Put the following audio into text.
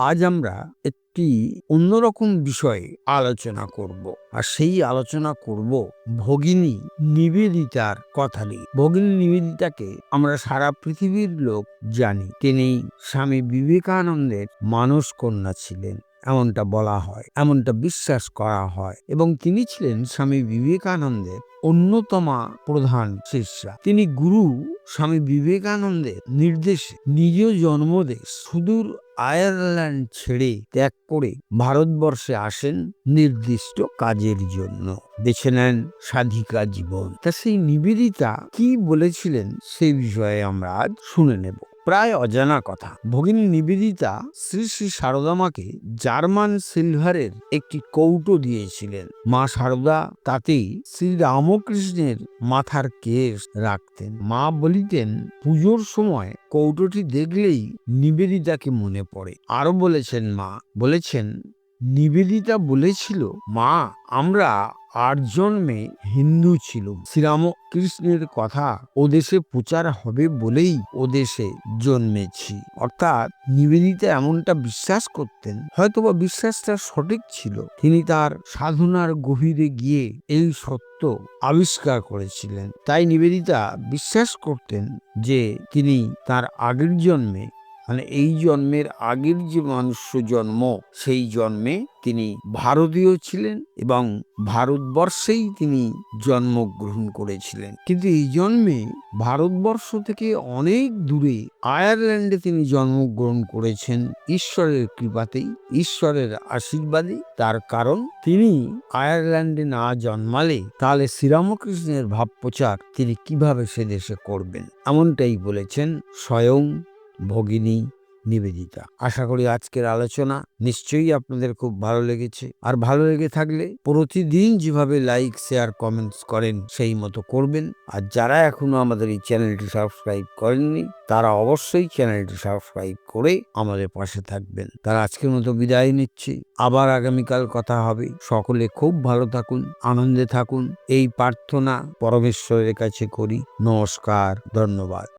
আজ আমরা একটি অন্যরকম বিষয়ে আলোচনা করব। আর সেই আলোচনা করব ভগিনী নিবেদিতার কথা নিয়ে। ভগিনী নিবেদিতাকে আমরা সারা পৃথিবীর লোক জানি। তিনি স্বামী বিবেকানন্দের মানস কন্যা ছিলেন। এমনটা বলা হয়, এমনটা বিশ্বাস করা হয় এবং তিনি ছিলেন স্বামী বিবেকানন্দের অন্যতমা প্রধান শিষ্যা। তিনি গুরু স্বামী বিবেকানন্দের নির্দেশে নিজ জন্মদেশ সুদূর আয়ারল্যান্ড ছেড়ে ত্যাগ করে ভারতবর্ষে আসেন নির্দিষ্ট কাজের জন্য। বেছে নেন সাধিকা জীবন। তা সেই নিবেদিতা কি বলেছিলেন সেই বিষয়ে আমরা আজ শুনে নেব। প্রায় অজানা কথা। ভগিনী নিবেদিতা শ্রী শ্রী সারদামাকে জার্মান সিলভারের একটি কৌটো দিয়েছিলেন। মা সারদা তাতেই শ্রী রামকৃষ্ণের মাথার কেশ রাখতেন। মা বলিতেন, পুজোর সময় কৌটোটি দেখলেই নিবেদিতাকে মনে পড়ে। আরও বলেছেন মা, বলেছেন, নিবেদিতা বলেছিল, মা, আমরা আট জন্মে হিন্দু ছিল। শ্রীরামকৃষ্ণের কথা ও দেশে প্রচার হবে বলেই ও দেশে জন্মেছি। অর্থাৎ নিবেদিতা এমনটা বিশ্বাস করতেন, হয়তোবা বিশ্বাসটা সঠিক ছিল। তিনি তার সাধনার গভীরে গিয়ে এই সত্য আবিষ্কার করেছিলেন। তাই নিবেদিতা বিশ্বাস করতেন যে তিনি তার আগের জন্মে মানে এই জন্মের আগের যে মনুষ্য জন্ম, সেই জন্মে তিনি ভারতীয় ছিলেন এবং ভারতবর্ষেই তিনি জন্মগ্রহণ করেছিলেন। কিন্তু এই জন্মে ভারতবর্ষ থেকে অনেক দূরে আয়ারল্যান্ডে তিনি জন্মগ্রহণ করেছেন ঈশ্বরের কৃপাতেই, ঈশ্বরের আশীর্বাদে। তার কারণ, তিনি আয়ারল্যান্ডে না জন্মালে তাহলে শ্রীরামকৃষ্ণের ভাব প্রচার তিনি কীভাবে সে দেশে করবেন? এমনটাই বলেছেন স্বয়ং ভগিনী নিবেদিতা। আশা করি আজকের আলোচনা নিশ্চয়ই আপনাদের খুব ভালো লেগেছে। আর ভালো লেগে থাকলে প্রতিদিন যেভাবে লাইক, শেয়ার, কমেন্টস করেন, সেই মতো করবেন। আর যারা এখনও আমাদের এই চ্যানেলটি সাবস্ক্রাইব করেননি, তারা অবশ্যই চ্যানেলটি সাবস্ক্রাইব করে আমাদের পাশে থাকবেন। তারা আজকের মতো বিদায় নিচ্ছি। আবার আগামীকাল কথা হবে। সকলে খুব ভালো থাকুন, আনন্দে থাকুন। এই প্রার্থনা পরমেশ্বরের কাছে করি। নমস্কার, ধন্যবাদ।